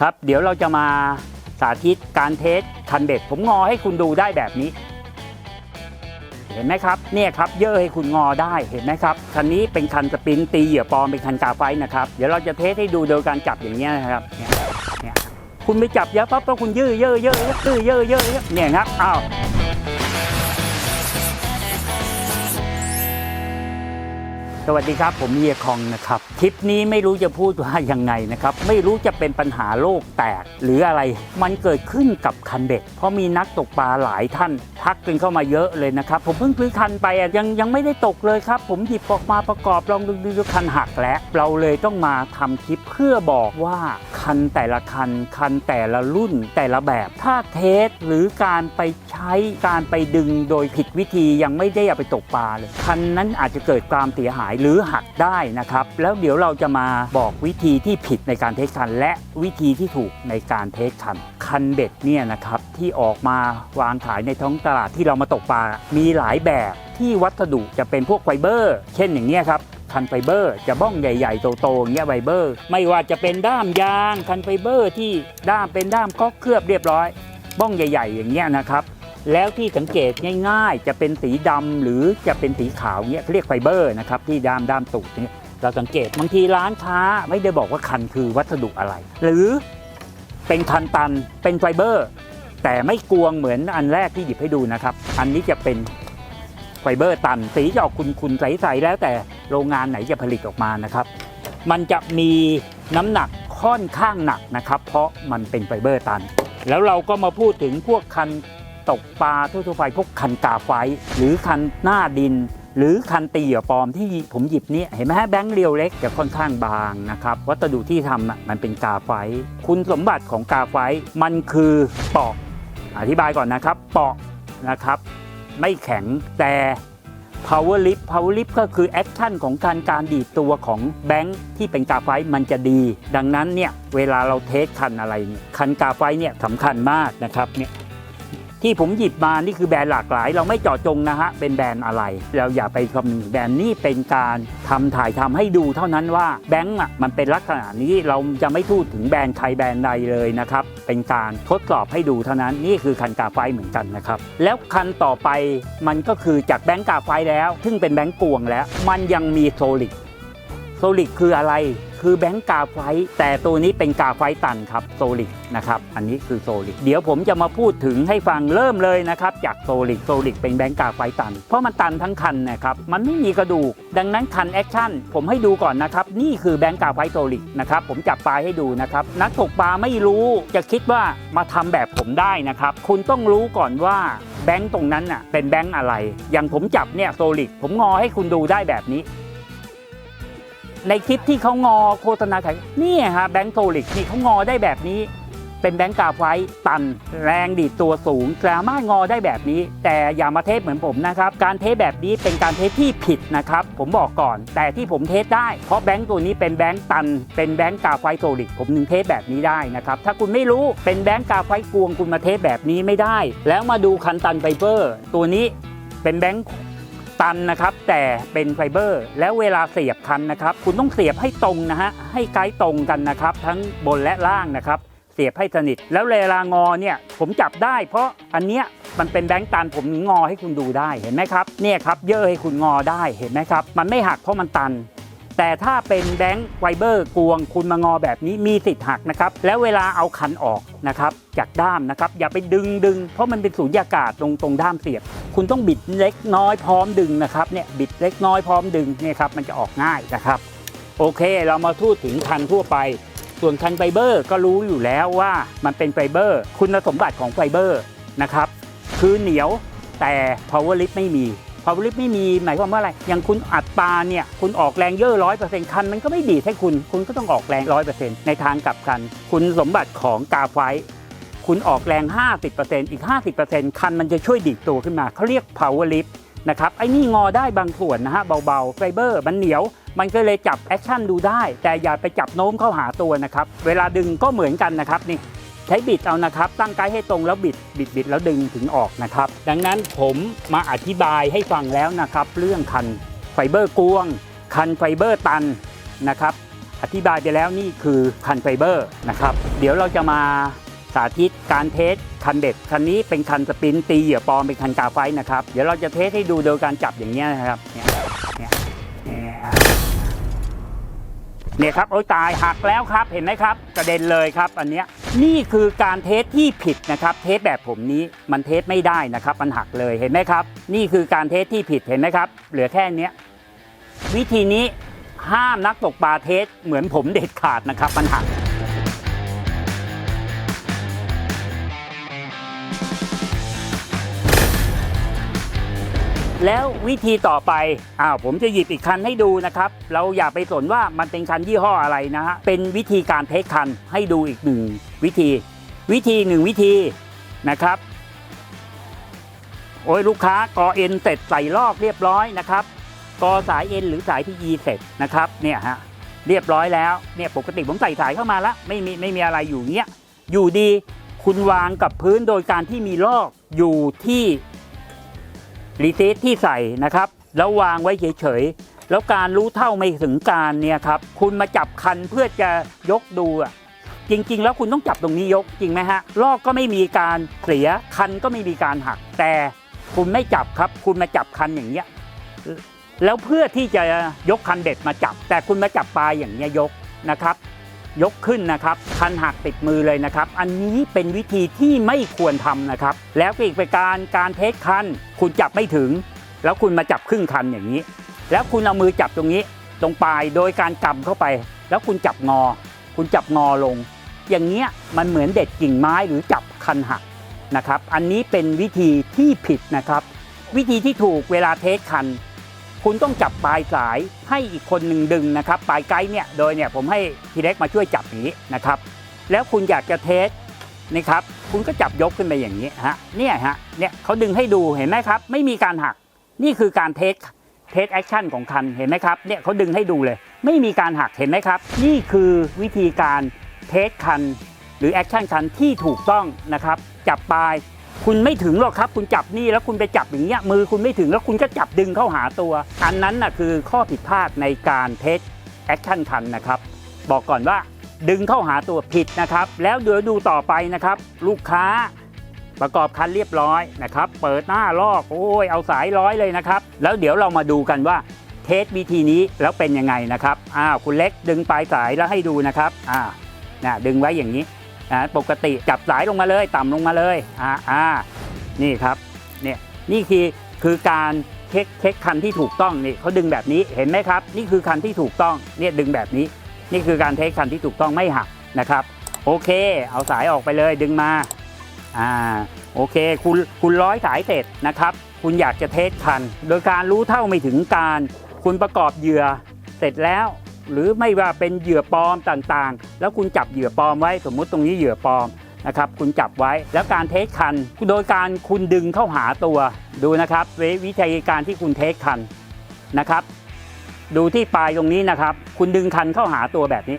ครับ เดี๋ยวเราจะมาสาธิตการเทสคันเบ็ด ผมงอให้คุณดูได้แบบนี้ เห็นไหมครับ เนี่ยครับเยอะให้คุณงอได้เห็นไหมครับคันนี้เป็นคันสปินตีเหยื่อปลอมเป็นคันกาไฟนะครับเดี๋ยวเราจะเทสให้ดูโดยการจับอย่างนี้นะครับเนี่ยคุณไปจับเยอะปั๊บแล้วคุณยื้อเยอะเยอะยอะยื้อเยอเยอะเยอะเนี่ยครับอ้าว สวัสดีครับ ผมเฮียคองนะครับ คลิปนี้ไม่รู้จะพูดว่ายังไงนะครับ ไม่รู้จะเป็นปัญหาโลกแตก หรืออะไร มันเกิดขึ้นกับคันเบ็ด เพราะมีนักตกปลาหลายท่าน ทักกันเข้ามาเยอะเลยนะครับ ผมเพิ่งซื้อคันไปอะยังยังไม่ได้ตกเลยครับ ผมหยิบออกมาประกอบลองดูดูดูคันหักแล้ว เราเลยต้องมาทำคลิปเพื่อบอกว่าคันแต่ละคัน คันแต่ละรุ่นแต่ละแบบ ถ้าเทสหรือการไปใช้การไปดึงโดยผิดวิธียังไม่ได้เอาไปตกปลาเลยคันนั้นอาจจะเกิดความเสียหายหรือหักได้นะครับ แล้วเดี๋ยวเราจะมาบอกวิธีที่ผิดในการเทสคัน และวิธีที่ถูกในการเทสคัน คันเบ็ดเนี่ยนะครับที่ออกมาวางขายในท้องตลาดที่เรามาตกปลา มีหลายแบบที่วัสดุจะเป็นพวกไฟเบอร์ เช่นอย่างเนี้ยครับคันไฟเบอร์ จะบ้องใหญ่ ๆ โตๆอย่างเงี้ยไฟเบอร์ ไม่ว่าจะเป็นด้ามยางคันไฟเบอร์ที่ด้ามเป็นด้ามก๊อกเคลือบเรียบร้อย บ้องใหญ่ ๆ อย่างเงี้ยนะครับ แล้วที่สังเกตง่ายๆ จะเป็นสีดำหรือจะเป็นสีขาวเงี้ยเรียกไฟเบอร์นะครับที่ด้ามด้ามตูดเนี่ยเราสังเกตบางทีร้านค้าไม่ได้บอกว่าคันคือวัสดุอะไร หรือเป็นคันตันเป็นไฟเบอร์ แต่ไม่กวงเหมือนอันแรกที่หยิบให้ดูนะครับ อันนี้จะเป็นไฟเบอร์ตัน สีจะออกคุณๆใสๆแล้วแต่โรงงานไหนจะผลิตออกมานะครับ มันจะมีน้ำหนักค่อนข้างหนักนะครับ เพราะมันเป็นไฟเบอร์ตัน แล้วเราก็มาพูดถึงพวกคัน ตกปลาทั่วๆไปพวกคันกาไฟ หรือคันหน้าดิน หรือคันตีเหยื่อปลอมที่ผมหยิบนี่เห็นไหมฮะแบงค์เรียวเล็กจะค่อนข้างบางนะครับวัสดุที่ทำน่ะมันเป็นกาไฟ คุณสมบัติของกาไฟมันคือเปาะอธิบายก่อนนะครับเปาะนะครับ ไม่แข็งแต่ power lift power lift ก็คือแอคชั่นของการการดีดตัวของแบงค์ที่เป็นกาไฟมันจะดี ดังนั้นเนี่ยเวลาเราเทสคันอะไรเนี่ยคันกาไฟเนี่ยสำคัญมากนะครับเนี่ย ที่ผมหยิบมานี่คือแบรนด์หลากหลาย เราไม่เจาะจงนะฮะเป็นแบรนด์อะไร เราอย่าไปคำนึงแบรนด์นี่เป็นการทำถ่ายทำให้ดูเท่านั้นว่าแบงค์อะมันเป็นลักษณะนี้เราจะไม่พูดถึงแบรนด์ใครแบรนด์ใดเลยนะครับเป็นการทดสอบให้ดูเท่านั้นนี่คือคันกาไฟเหมือนกันนะครับแล้วคันต่อไปมันก็คือจากแบงค์กาไฟแล้ว ซึ่งเป็นแบงค์กวงแล้ว มันยังมีโซลิดโซลิดคืออะไร คือแบงก์กาไฟแต่ตัวนี้เป็นกาไฟตันครับโซลิดนะครับอันนี้คือโซลิดเดี๋ยวผมจะมาพูดถึงให้ฟังเริ่มเลยนะครับจากโซลิดโซลิดเป็นแบงก์กาไฟตัน เพราะมันตันทั้งคันนะครับมันไม่มีกระดูก ดังนั้นคันแอคชั่นผมให้ดูก่อนนะครับนี่คือแบงก์กาไฟโซลิดนะครับผมจับปลายให้ดูนะครับนักตกปลาไม่รู้จะคิดว่ามาทำแบบผมได้นะครับคุณต้องรู้ก่อนว่าแบงก์ตรงนั้นน่ะเป็นแบงก์อะไร อย่างผมจับเนี่ยโซลิดผมงอให้คุณดูได้แบบนี้ ในคลิปที่เขางอโฆษณาขายนี่ฮะแบงก์โซลิกนี่เขางอได้แบบนี้ เป็นแบงก์กาไฟตัน แรงดีดตัวสูงสามารถงอได้แบบนี้ แต่อย่ามาเทสเหมือนผมนะครับ การเทสแบบนี้เป็นการเทสที่ผิดนะครับ ผมบอกก่อน แต่ที่ผมเทสได้ เพราะแบงก์ตัวนี้เป็นแบงก์ตัน เป็นแบงก์กาไฟโซลิกผมถึงเทสแบบนี้ได้นะครับ ถ้าคุณไม่รู้เป็นแบงก์กาไฟกวงคุณมาเทสแบบนี้ไม่ได้ แล้วมาดูคันตันไฟเบอร์ ตัวนี้เป็นแบงก์ ตันนะครับ แต่เป็นไฟเบอร์ แล้วเวลาเสียบคันนะครับ คุณต้องเสียบให้ตรงนะฮะให้ไกด์ตรงกันนะครับ ทั้งบนและล่างนะครับ เสียบให้สนิท แล้วเวลางอเนี่ยผมจับได้ เพราะอันเนี้ยมันเป็นแบงค์ตันผมงอให้คุณดูได้เห็นไหมครับเนี่ยครับเยอะให้คุณงอได้เห็นไหมครับ มันไม่หักเพราะมันตัน แต่ถ้าเป็นแบงค์ไฟเบอร์กวงคุณมางอแบบนี้มีสิทธิ์หักนะครับ แล้วเวลาเอาคันออกนะครับจากด้ามนะครับ อย่าไปดึงดึงเพราะมันเป็นสูญญากาศตรงตรงด้ามเสียบ คุณต้องบิดเล็กน้อยพร้อมดึงนะครับเนี่ยบิดเล็กน้อยพร้อมดึงเนี่ยครับมันจะออกง่ายนะครับ โอเคเรามาพูดถึงคันทั่วไป ส่วนคันไฟเบอร์ก็รู้อยู่แล้วว่ามันเป็นไฟเบอร์ คุณสมบัติของไฟเบอร์นะครับคือเหนียวแต่ power lift ไม่มี power lift ไม่มีหมายความว่าอะไร อย่างคุณอัดปลาเนี่ยคุณออกแรงเยอะร้อยเปอร์เซ็นต์คันมันก็ไม่ดีดให้คุณคุณก็ต้องออกแรงร้อยเปอร์เซ็นต์ในทางกลับกัน คุณสมบัติของกาไฟคุณออกแรง 50%อีก 50%คันมันจะช่วยดีดตัวขึ้นมาเขาเรียก power lift นะครับไอ้นี่งอได้บางส่วนนะฮะเบาๆไฟเบอร์มันเหนียว มันก็เลยจับแอคชั่นดูได้ แต่อย่าไปจับโน้มเข้าหาตัวนะครับ เวลาดึงก็เหมือนกันนะครับนี่ ใช้บิดเอานะครับ ตั้งไกด์ให้ตรงแล้วบิดบิดบิดแล้วดึงถึงออกนะครับ ดังนั้นผมมาอธิบายให้ฟังแล้วนะครับ เรื่องคันไฟเบอร์กวง คันไฟเบอร์ตันนะครับ อธิบายไปแล้วนี่คือคันไฟเบอร์นะครับ เดี๋ยวเราจะมาสาธิตการเทสคันเบ็ดคันนี้เป็นคันสปินตีเหยื่อปลอมเป็นคันกาไฟนะครับ เดี๋ยวเราจะเทสให้ดูโดยการจับอย่างเงี้นะครับ เนี่ยครับโอ้ยตายหักแล้วครับเห็นไหมครับกระเด็นเลยครับ อันเนี้ยนี่คือการเทสที่ผิดนะครับเทสแบบผมนี้มันเทสไม่ได้นะครับมันหักเลยเห็นไหมครับ นี่คือการเทสที่ผิดเห็นไหมครับ เหลือแค่เนี้ยวิธีนี้ห้ามนักตกปลาเทสเหมือนผมเด็ดขาดนะครับมันหัก แล้ววิธีต่อไปอ้าวผมจะหยิบอีกคันให้ดูนะครับ เราอย่าไปสนว่ามันเป็นคันยี่ห้ออะไรนะฮะ เป็นวิธีการเทสคันให้ดูอีกหนึ่งวิธี วิธีหนึ่งวิธีนะครับ โอ้ยลูกค้ากอเอ็นเสร็จใส่ลอกเรียบร้อยนะครับกอสายเอ็นหรือสายพีเสร็จนะครับเนี่ยฮะเรียบร้อยแล้วเนี่ยปกติผมใส่สายเข้ามาแล้วไม่มีไม่มีอะไรอยู่เงี้ยอยู่ดีคุณวางกับพื้นโดยการที่มีลอกอยู่ที่ รีเซตที่ใส่นะครับ แล้ววางไว้เฉยๆ แล้วการรู้เท่าไม่ถึงการเนี่ยครับ คุณมาจับคันเพื่อจะยกดูอะจริง ๆ แล้วคุณต้องจับตรงนี้ยกจริงไหมฮะลอกก็ไม่มีการเสียคันก็ไม่มีการหัก แต่คุณไม่จับครับ คุณมาจับคันอย่างเงี้ยแล้วเพื่อที่จะยกคันเด็ดมาจับ แต่คุณมาจับปลายอย่างเงี้ยยกนะครับ ยกขึ้นนะครับคันหักติดมือเลยนะครับ อันนี้เป็นวิธีที่ไม่ควรทำนะครับ แล้วก็อีกประการการเทสคันคุณจับไม่ถึง แล้วคุณมาจับครึ่งคันอย่างนี้ แล้วคุณเอามือจับตรงนี้ ตรงปลายโดยการกำเข้าไป แล้วคุณจับงอ คุณจับงอลง อย่างเงี้ยมันเหมือนเด็ดกิ่งไม้หรือจับคันหักนะครับ อันนี้เป็นวิธีที่ผิดนะครับ วิธีที่ถูกเวลาเทสคัน คุณต้องจับปลายสายให้อีกคนหนึ่งดึงนะครับ ปลายไกด์เนี่ยโดยเนี่ยผมให้พี่เล็กมาช่วยจับอย่างนี้นะครับ แล้วคุณอยากจะเทสนะครับ คุณก็จับยกขึ้นไปอย่างนี้ฮะเนี่ยฮะเนี่ยเขาดึงให้ดูเห็นไหมครับ ไม่มีการหักนี่คือการเทสเทสแอคชั่นของคันเห็นไหมครับเนี่ยเขาดึงให้ดูเลย ไม่มีการหักเห็นไหมครับ นี่คือวิธีการเทสคัน หรือแอคชั่นคันที่ถูกต้องนะครับ จับปลาย คุณไม่ถึงหรอกครับ คุณจับนี่แล้วคุณไปจับอย่างเงี้ยมือคุณไม่ถึงแล้วคุณก็จับดึงเข้าหาตัว อันนั้นน่ะคือข้อผิดพลาดในการเทสแอคชั่นคันนะครับ บอกก่อนว่าดึงเข้าหาตัวผิดนะครับ แล้วเดี๋ยวดูต่อไปนะครับ ลูกค้าประกอบคันเรียบร้อยนะครับ เปิดหน้าลอกโอ้ยเอาสายร้อยเลยนะครับ แล้วเดี๋ยวเรามาดูกันว่าเทสวิธีนี้แล้วเป็นยังไงนะครับอ้าวคุณเล็กดึงปลายสายแล้วให้ดูนะครับอ่านะดึงไว้อย่างนี้ อ่าปกติจับสายลงมาเลยต่ำลงมาเลยอ่าอ่านี่ครับเนี่ยนี่คือคือการเช็คเช็คคันที่ถูกต้องนี่เขาดึงแบบนี้เห็นไหมครับ นี่คือคันที่ถูกต้องเนี่ยดึงแบบนี้ นี่คือการเทคคันที่ถูกต้องไม่หักนะครับ โอเค เอาสายออกไปเลยดึงมาอ่าโอเค คุณคุณร้อยสายเสร็จนะครับ คุณอยากจะเทสคัน โดยการรู้เท่าไม่ถึงการ คุณประกอบเหยื่อเสร็จแล้ว หรือไม่ว่าเป็นเหยื่อปลอมต่างๆ แล้วคุณจับเหยื่อปลอมไว้สมมุติตรงนี้เหยื่อปลอมนะครับคุณจับไว้แล้วการเทสคัน โดยการคุณดึงเข้าหาตัวดูนะครับวิวิธีการที่คุณเทสคันนะครับ ดูที่ปลายตรงนี้นะครับ คุณดึงคันเข้าหาตัวแบบนี้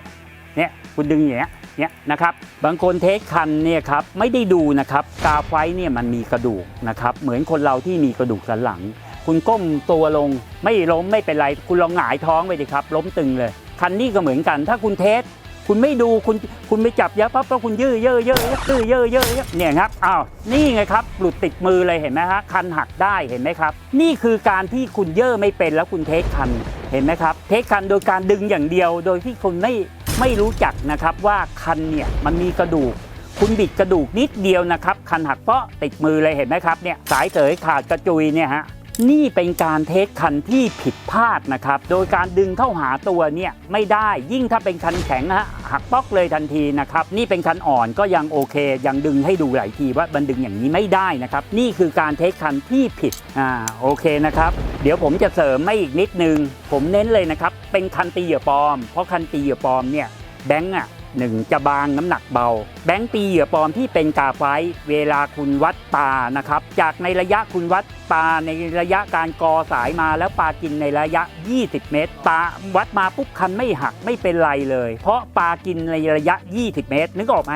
เนี่ยคุณดึงอย่างเงี้ยเนี่ยนะครับบางคนเทสคันเนี่ยครับไม่ได้ดูนะครับกาไฟเนี่ยมันมีกระดูกนะครับเหมือนคนเราที่มีกระดูกสันหลัง คุณก้มตัวลงไม่ล้มไม่เป็นไร คุณลองหงายท้องไปดิครับ ล้มตึงเลยคันนี้ก็เหมือนกัน ถ้าคุณเทส คุณไม่ดูคุณคุณไปจับเยอะปั๊บแล้วคุณยื้อเยอะเยอะยื้อเยอะเยอะเนี่ยครับอ้าวนี่ไงครับ หลุดติดมือเลยเห็นไหมฮะคันหักได้เห็นไหมครับ นี่คือการที่คุณเย่อไม่เป็นแล้วคุณเทคคันเห็นไหมครับ เทคคันโดยการดึงอย่างเดียว โดยที่คุณไม่ไม่รู้จักนะครับว่าคันเนี่ยมันมีกระดูกคุณบิดกระดูกนิดเดียวนะครับ คันหักเปาะติดมือเลยเห็นไหมครับเนี่ยสายเสยขาดกระจุยเนี่ยฮะ นี่เป็นการเทสคันที่ผิดพลาดนะครับ โดยการดึงเข้าหาตัวเนี่ยไม่ได้ยิ่งถ้าเป็นคันแข็งนะฮะหักป๊อกเลยทันทีนะครับ นี่เป็นคันอ่อนก็ยังโอเค ยังดึงให้ดูหลายทีว่ามันดึงอย่างนี้ไม่ได้นะครับ นี่คือการเทสคันที่ผิดอ่าโอเคนะครับ เดี๋ยวผมจะเสริมไม่อีกนิดนึง ผมเน้นเลยนะครับ เป็นคันตีเหยื่อปลอม เพราะคันตีเหยื่อปลอมเนี่ยแบงก์อะ หนึ่งจะบางน้ำหนักเบา แบงค์ปีเหยื่อปลอมที่เป็นกาไฟเวลาคุณวัดปลานะครับ จากในระยะคุณวัดปลาในระยะการกอสายมาแล้วปลากินในระยะ 20 เมตรปลาวัดมาปุ๊บคันไม่หักไม่เป็นไรเลย เพราะปลากินในระยะ 20 เมตร นึกออกไหม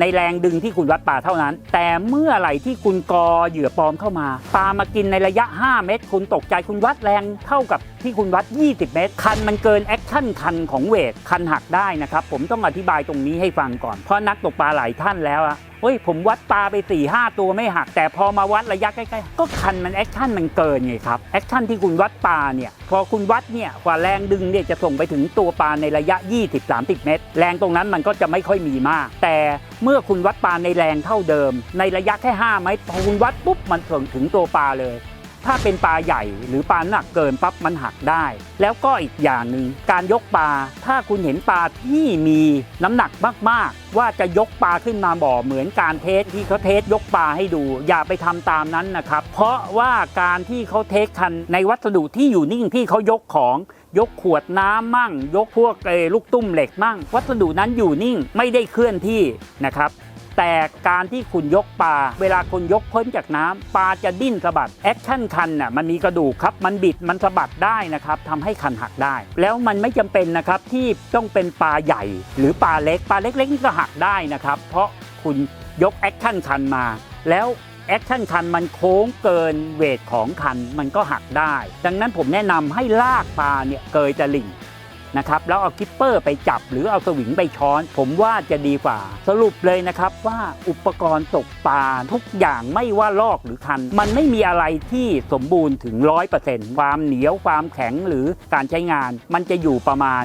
ในแรงดึงที่คุณวัดปลาเท่านั้น แต่เมื่อไหร่ที่คุณกอเหยื่อปลอมเข้ามาปลามากินในระยะ 5 เมตร คุณตกใจคุณวัดแรงเท่ากับ ที่คุณวัด 20 เมตร คันมันเกินแอคชั่นคันของเวท คันหักได้นะครับ ผมต้องอธิบายตรงนี้ให้ฟังก่อน เพราะนักตกปลาหลายท่านแล้วอะเฮ้ยผมวัดปลาไป4ี่ห้าตัวไม่หัก แต่พอมาวัดระยะใกล้ๆ ก็คันมันแอคชั่นมันเกินไงครับแอคชั่นที่คุณวัดปลาเนี่ยพอคุณวัดเนี่ยกว่าแรงดึงเนี่ยจะส่งไปถึงตัวปลาในระยะ 20-30 เมตร แรงตรงนั้นมันก็จะไม่ค่อยมีมาก แต่เมื่อคุณวัดปลาในแรงเท่าเดิม ในระยะแค่ 5 เมตรพอคุณวัดปุ๊บมันส่งถึงตัวปลาเลย ถ้าเป็นปลาใหญ่หรือปลาหนักเกินปั๊บมันหักได้ แล้วก็อีกอย่างหนึ่งการยกปลา ถ้าคุณเห็นปลาที่มีน้ำหนักมากๆ ว่าจะยกปลาขึ้นมาบ่อเหมือนการเทสที่เขาเทสยกปลาให้ดู อย่าไปทำตามนั้นนะครับ เพราะว่าการที่เขาเทสคันในวัสดุที่อยู่นิ่งที่เขายกของยกขวดน้ำมั่ง ยกพวกเอลูกตุ้มเหล็กมั่ง วัสดุนั้นอยู่นิ่งไม่ได้เคลื่อนที่นะครับ แต่การที่คุณยกปลาเวลาคุณยกพ้นจากน้ำปลาจะดิ้นสะบัดแอคชั่นคันน่ะมันมีกระดูกครับ มันบิดมันสะบัดได้นะครับทำให้คันหักได้ แล้วมันไม่จำเป็นนะครับที่ต้องเป็นปลาใหญ่ หรือปลาเล็กปลาเล็กๆนี่ก็หักได้นะครับ เพราะคุณยกแอคชั่นคันมา แล้วแอคชั่นคันมันโค้งเกินเวทของคันมันก็หักได้ ดังนั้นผมแนะนำให้ลากปลาเนี่ยเกยตะลิ่ง นะครับแล้วเอากิปเปอร์ไปจับหรือเอาสวิงไปช้อน ผมว่าจะดีกว่า สรุปเลยนะครับว่าอุปกรณ์ตกปลาทุกอย่างไม่ว่าลอกหรือคัน มันไม่มีอะไรที่สมบูรณ์ถึง 100%ความเหนียวความแข็งหรือการใช้งาน มันจะอยู่ประมาณ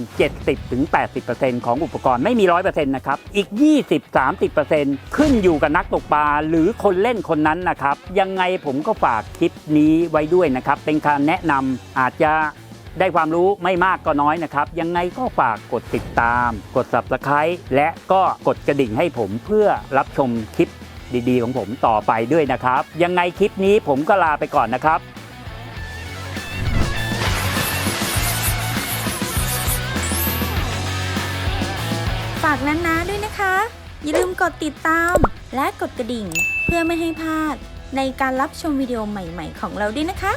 70-80%ของอุปกรณ์ไม่มี 100%นะครับอีก 20-30%ขึ้นอยู่กับนักตกปลาหรือคนเล่นคนนั้นนะครับยังไงผมก็ฝากคลิปนี้ไว้ด้วยนะครับเป็นการแนะนำอาจจะ ได้ความรู้ไม่มากก็น้อยนะครับ ยังไงก็ฝากกดติดตาม กด subscribe และก็กดกระดิ่งให้ผมเพื่อรับชมคลิปดีๆ ของผมต่อไปด้วยนะครับ ยังไงคลิปนี้ผมก็ลาไปก่อนนะครับฝากนั้นนะด้วยนะคะ อย่าลืมกดติดตาม และกดกระดิ่ง เพื่อไม่ให้พลาดในการรับชมวิดีโอใหม่ ๆ ของเราด้วยนะคะ